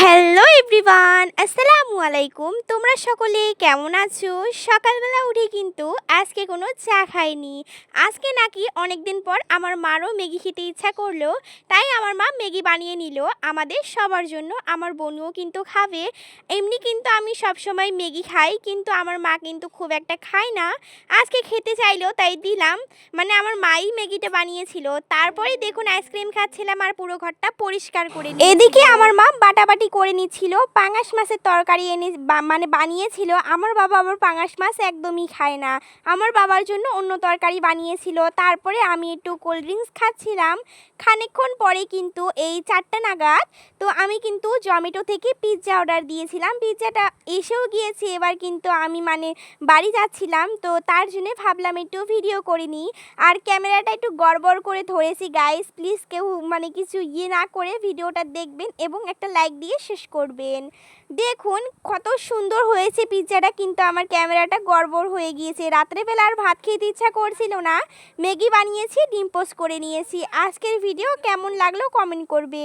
Hello everyone আসসালামু আলাইকুম তোমরা সকলে কেমন আছো? সকালবেলা উঠে কিন্তু আজকে কোনো চা খাইনি। আজকে নাকি অনেক দিন পর আমার মারও ম্যাগি খেতে ইচ্ছা করল। তাই আমার মা ম্যাগি বানিয়ে নিল। আমাদের সবার জন্য আমার বোনও কিন্তু খাবে। এমনি কিন্তু আমি সবসময় ম্যাগি খাই, কিন্তু আমার মা কিন্তু খুব একটা খায় না। আজকে খেতে চাইলো, তাই দিলাম। মানে আমার মাই ম্যাগিটা বানিয়েছিল। তারপরে দেখুন আইসক্রিম খাচ্ছিলাম আর পুরো ঘরটা পরিষ্কার করে এদিকে আমার মা বাটাবাটি করে নিচ্ছিল। পাঙাশ মাছের তরকারি এনে মানে বানিয়েছিল। আমার বাবা আবার পাঙাশ মাছ একদমই খায় না। আমার বাবার জন্য অন্য তরকারি বানিয়েছিল। তারপরে আমি একটু কোল্ড ড্রিঙ্কস খাচ্ছিলাম। খানিকক্ষণ পরে কিন্তু এই চারটা নাগাদ তো আমি কিন্তু জমেটো থেকে পিৎজা অর্ডার দিয়েছিলাম। পিৎজাটা এসেও গিয়েছে। এবার কিন্তু আমি মানে বাড়ি যাচ্ছিলাম। তো তার জন্য ভাবলাম একটু ভিডিও করে নিই। আর ক্যামেরাটা একটু গড়বড় করে ধরেছি গাইস প্লিজ কেউ মানে কিছু ইয়ে না করে ভিডিওটা দেখবেন এবং একটা লাইক দিয়ে শেষ করবেন। দেখুন কত সুন্দর হয়েছে পিৎজাটা, কিন্তু আমার ক্যামেরাটা গড়বড় হয়ে গিয়েছে। রাত্রেবেলা আর ভাত খেতে ইচ্ছা করছিল না। ম্যাগি বানিয়েছি, ডিম পোস্ট করে নিয়েছি। আজকের ভিডিও কেমন লাগল কমেন্ট করবে।